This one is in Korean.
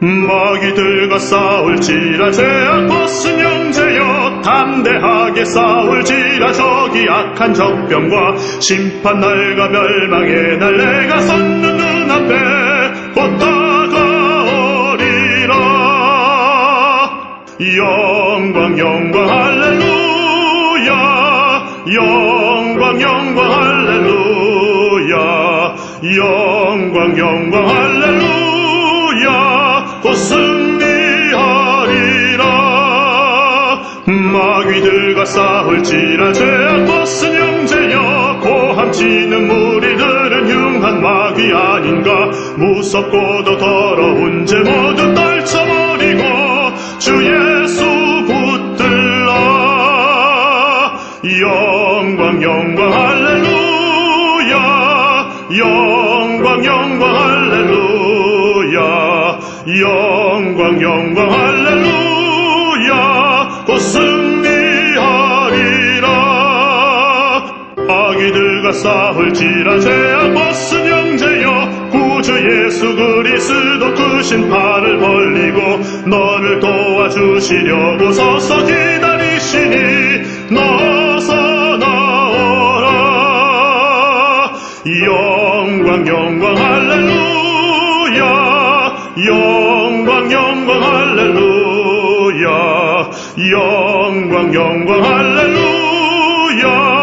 마귀들과 싸울지라 죄악 벗은 형제여 담대하게 싸울지라 저기 악한 적병과 심판 날과 멸망의 날 내가 섰는 눈앞에 곧 다가오리라. 영광 영광 할렐루야. 영광 영광 할렐루야. 영광 영광 할렐루야 곧 승리하리라. 마귀들과 싸울지라 죄악 벗은 형제여 고함치는 무리들은 흉한 마귀 아닌가. 무섭고도 더러운 죄 모두 떨쳐버리고 주 예수 붙들라. 영광 영광 할렐루야. 영광 영광 할렐루야 영광 영광 할렐루야. 곧 승리하리라. 아기들과 싸울지라 죄악 벗은 형제여. 구주 예수 그리스도 크신 팔을 벌리고 너를 도와주시려고 서서 기다리시니 너서 나오라. 영광 영광 할렐루야. 영광 영광 할렐루야 영광 영광 할렐루야